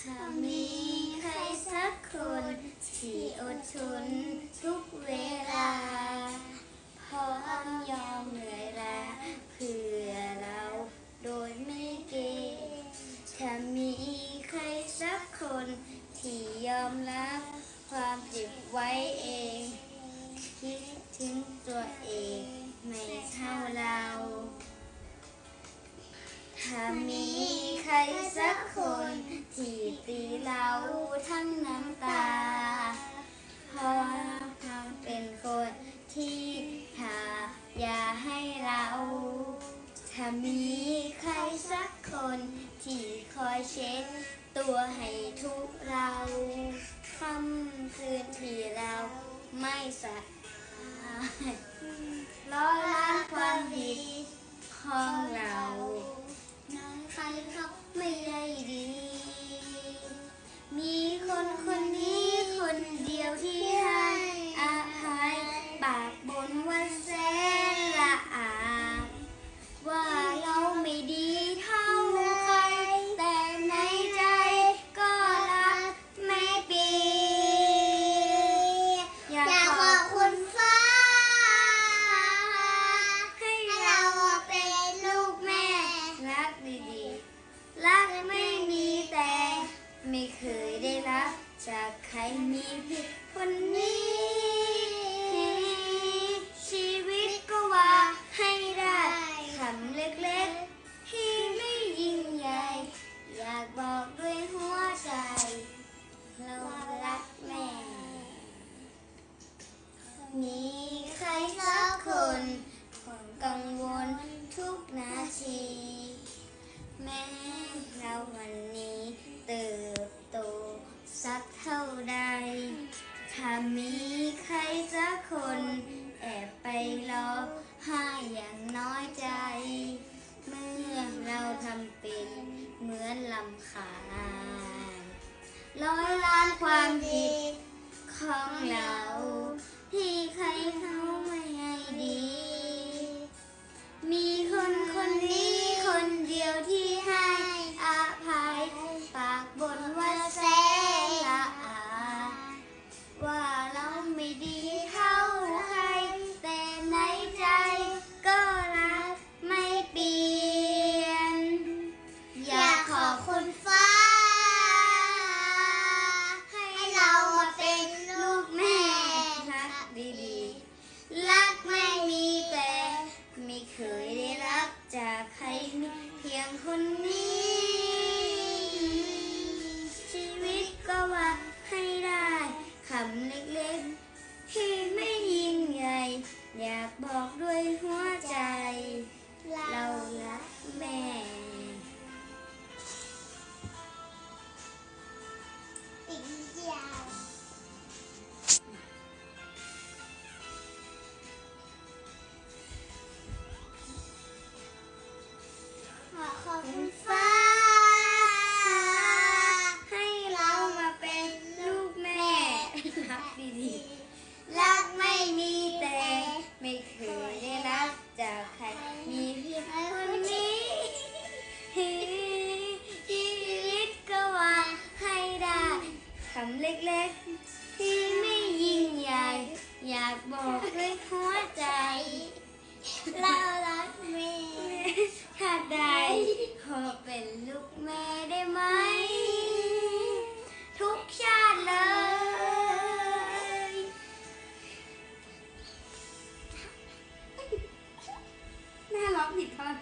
ถ้ามีใครสักคนที่อดทนทุกเวลา พร้อมยอมเหนื่อยล้าเพื่อเราโดยไม่เกรงถ้ามีใครสักคนที่ยอมรับความเจ็บไว้เอง คิดถึงตัวเองไม่เท่าเรา ถ้ามีใครสักคนที่ตีเราทั้งน้ำตาเพราะเราเป็นคนที่หาอย่าให้เรา ถ้ามีใครสักคนที่คอยเช็ดตัวให้ทุกเราค่ำคืนที่เราไม่สะอาดล้อล้างความผิดของเรา จากใครมีเพียงคนนี้ ใดถ้ามีใครสักคน แอบไปรอให้อย่างน้อยใจ เมื่อเราทำเป็นเหมือนลำคาญร้อยล้านความผิดของเราากบอกด้วยหัวากบอกด้วยหัวใจ เรารักแม่ถ้าใดขอเป็นลูกแม่ได้ไหม ทุกชาติเลย น่าร้องผิดท่อน